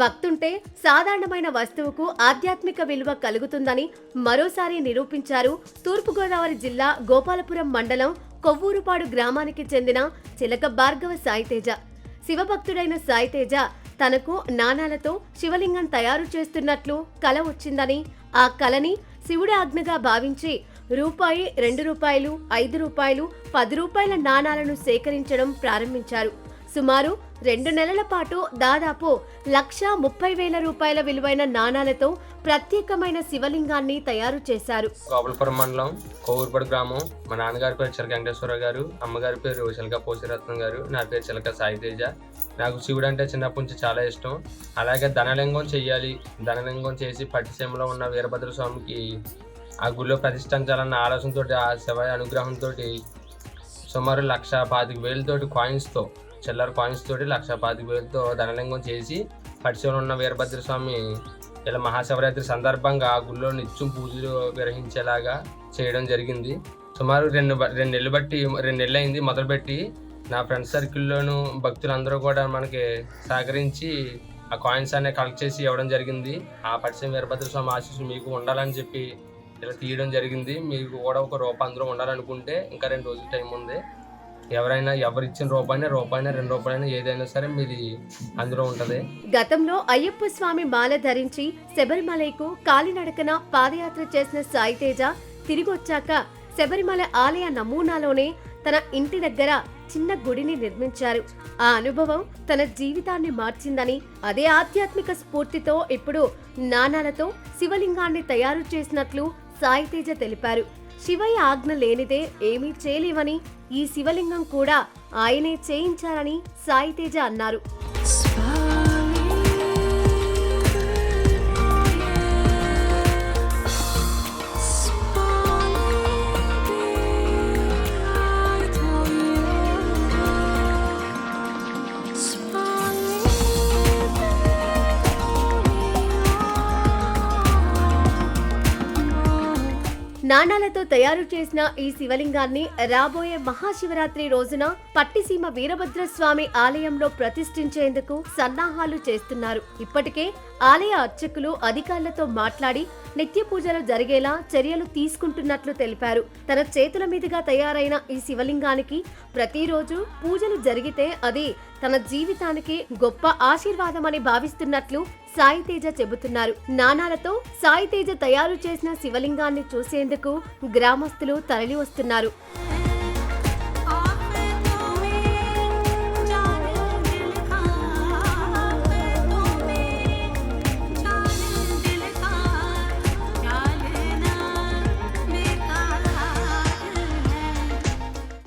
భక్తుంటే సాధారణమైన వస్తువుకు ఆధ్యాత్మిక విలువ కలుగుతుందని మరోసారి నిరూపించారు తూర్పుగోదావరి జిల్లా గోపాలపురం మండలం కొవ్వూరుపాడు గ్రామానికి చెందిన చిలక భార్గవ సాయితేజ. శివభక్తుడైన సాయితేజ తనకు నాణాలతో శివలింగం తయారు చేస్తున్నట్లు కల వచ్చిందని ఆ కలని శివుడి ఆజ్ఞగా భావించి రూపాయి రెండు రూపాయలు ఐదు రూపాయలు పది రూపాయల నాణాలను సేకరించడం ప్రారంభించారు. సుమారు రెండు నెలల పాటు దాదాపు లక్ష ముప్పై వేల రూపాయల విలువైన నాణాలతో ప్రత్యేకమైన శివలింగాన్ని తయారు చేశారు. గోపాలపురం మండలం కోవూరుపడి గ్రామం. మా నాన్నగారి పేరు చిలక వెంకటేశ్వరరావు గారు. అమ్మగారి పేరు చిలక పోసిరత్నం గారు. నా పేరు చిలక సాయితేజ నాకు శివుడు అంటే చిన్నప్పటి నుంచి చాలా ఇష్టం. అలాగే ధనలింగం చేయాలి ధనలింగం చేసి పట్టిసీమలో ఉన్న వీరభద్ర స్వామికి ఆ గుడిలో ప్రతిష్ఠించాలన్న ఆలోచనతో ఆ శివ అనుగ్రహంతో సుమారు లక్ష పాతిక వేలతోటి కాయిన్స్తో చిల్లర కాయిన్స్ తోటి లక్ష పాతిక వేలతో ధనలింగం చేసి పట్టిసీమలో ఉన్న వీరభద్ర స్వామి ఇలా మహాశివరాత్రి సందర్భంగా ఆ గుళ్ళో నిత్యం పూజలు విరహించేలాగా చేయడం జరిగింది. సుమారు రెండు బ- రెండు నెలలు బట్టి రెండు నెలలు అయింది మొదలుపెట్టి నా ఫ్రెండ్స్ సర్కిల్లోను భక్తులందరూ కూడా మనకి సహకరించి ఆ కాయిన్స్ అనేవి కలెక్ట్ చేసి ఇవ్వడం జరిగింది. ఆ పట్టిసీమ వీరభద్ర స్వామి ఆశీస్సులు మీకు ఉండాలని చెప్పి ఇలా తీయడం జరిగింది. మీకు కూడా ఒక రూపాయి అందరూ ఉండాలనుకుంటే ఇంకా రెండు రోజులు టైం ఉంది. ఎవరైనా ఎవరు ఇచ్చిన రూపాయినా రూపాయినా రెండు రూపాయలైనా ఏదైనా సరే మీది అందులో ఉంటది. గతంలో అయ్యప్ప స్వామి మాల ధరించి శబరిమలైకు కాలినడకన పాదయాత్ర చేసిన సాయితేజ తిరిగొచ్చాక శబరిమల ఆలయ నమూనాలోనే తన ఇంటి దగ్గర చిన్న గుడిని నిర్మించారు. ఆ అనుభవం తన జీవితాన్ని మార్చిందని అదే ఆధ్యాత్మిక స్ఫూర్తితో ఇప్పుడు నాణాలతో శివలింగాన్ని తయారు చేసినట్లు సాయితేజ తెలిపారు. శివయ్య ఆజ్ఞ లేనిదే ఏమీ చేయలేవని ఈ శివలింగం కూడా ఆయనే చేయించారని సాయితేజ అన్నారు. నాణాలతో తయారు చేసిన ఈ శివలింగాన్ని రాబోయే మహాశివరాత్రి రోజున పట్టిసీమ వీరభద్ర స్వామి ఆలయంలో ప్రతిష్ఠించేందుకు సన్నాహాలు చేస్తున్నారు. ఇప్పటికే ఆలయ అర్చకులు అధికారులతో మాట్లాడి నిత్య పూజలు జరిగేలా చర్యలు తీసుకుంటున్నట్లు తెలిపారు. తన చేతుల మీదుగా తయారైన ఈ శివలింగానికి ప్రతిరోజు పూజలు జరిగితే అది తన జీవితానికి గొప్ప ఆశీర్వాదమని భావిస్తున్నట్లు సాయితేజ చెబుతున్నారు. నాణాలతో సాయితేజ తయారు చేసిన శివలింగాన్ని చూసేందుకు గ్రామస్తులు తరలి వస్తున్నారు